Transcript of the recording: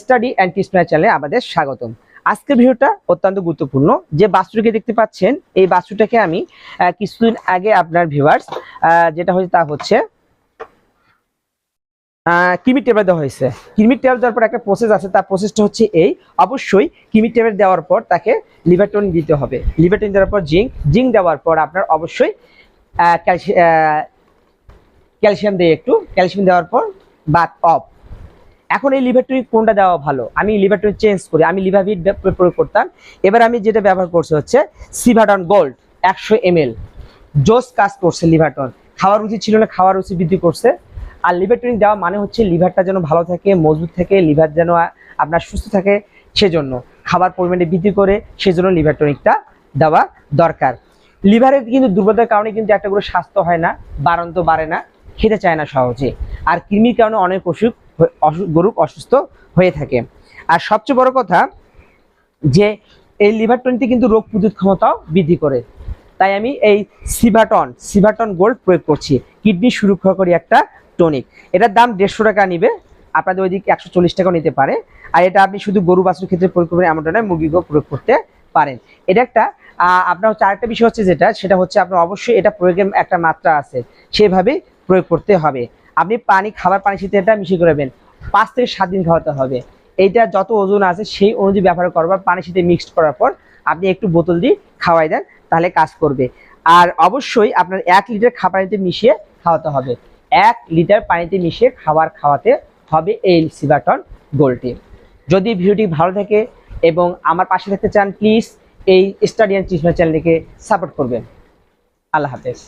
Study and টিসপ্লাই চ্যানেলে আমাদের স্বাগতম। আজকের ভিডিওটা অত্যন্ত গুরুত্বপূর্ণ। যে বাস্তুটাকে দেখতে পাচ্ছেন, এই বাস্তুটাকে আমি কিছুদিন আগে আপনার ভিউয়ার্স যেটা হচ্ছে তা হচ্ছে কিমি টেবিল দেওয়া হয়েছে। কিমি টেবিল দেওয়ার পর একটা প্রসেস আছে। তার প্রসেসটা হচ্ছে এই, অবশ্যই কিমি টেবিল দেওয়ার পর তাকে লিভারটন দিতে হবে। লিভারটন দেওয়ার পর জিঙ্ক জিঙ্ক দেওয়ার পর আপনার অবশ্যই ক্যালসিয়াম দিয়ে একটু ক্যালসিয়াম দেওয়ার পর, বাদ অফ এখন এই লিভার টনিক কোনটা দেওয়া ভালো? আমি লিভার টনিক চেঞ্জ করি। আমি লিভাভিট প্রয়োগ করতাম। এবার আমি যেটা ব্যবহার করছি হচ্ছে সিভাটন গোল্ড একশো এম জোস কাজ করছে লিভারটন খাওয়ার রুচি ছিল না, খাওয়ার রুচি বৃদ্ধি করছে। আর লিভার টনিক দেওয়া মানে হচ্ছে লিভারটা যেন ভালো থাকে, মজবুত থাকে লিভার যেন আপনার সুস্থ থাকে, সেজন্য খাবার পরিমাণে বৃদ্ধি করে, সেজন্য লিভার টনিকটা দেওয়া দরকার। লিভারের কিন্তু দুর্বলতার কারণে কিন্তু একটা করে স্বাস্থ্য হয় না, বাড়ন্ত বাড়ে না, খেতে চায় না সহজে। আর কৃমির কারণে অনেক অসুখ গরু অসুস্থ হয়ে থাকে। আর সবচেয়ে বড় কথা যে এই লিভার টনিকটি কিন্তু রোগ প্রতিরোধ ক্ষমতাও বৃদ্ধি করে। তাই আমি এই সিভাটন সিভাটন গোল্ড প্রয়োগ করছি। কিডনি সুরক্ষাকারী একটা টনিক। এটার দাম দেড়শো টাকা নিবে। আপনাদের ওইদিকে একশো চল্লিশ টাকাও নিতে পারে। আর এটা আপনি শুধু গরু বাছুর ক্ষেত্রে প্রয়োগ করবেন, এমনটা নয়, মুরগিকেও প্রয়োগ করতে পারেন। এটা একটা আপনার হচ্ছে আরেকটা বিষয় হচ্ছে যেটা, সেটা হচ্ছে আপনার অবশ্যই এটা প্রয়োগের একটা মাত্রা আছে। সেভাবে প্রয়োগ করতে হবে। আপনি পানি, খাবার পানির সাথে এটা মিশিয়ে করবেন পাঁচ থেকে সাত দিন খাওয়াতে হবে। এইটা যত ওজন আছে সেই অনুযায়ী ব্যবহার করবার পানির সাথে মিক্সড করার পর আপনি একটু বোতল দিয়ে খাওয়াই দেন, তাহলে কাজ করবে। আর অবশ্যই আপনার এক লিটার খাবার পানিতে মিশিয়ে খাওয়াতে হবে। এক লিটার পানিতে মিশিয়ে খাবার খাওয়াতে হবে এই সিবাটন গোলটি যদি ভিডিওটি ভালো থাকে এবং আমার পাশে থাকতে চান প্লিজ এই স্টাডিয়ান অ্যান্ড চ্যানেলটিকে সাপোর্ট করবেন। আল্লাহ হাফেজ।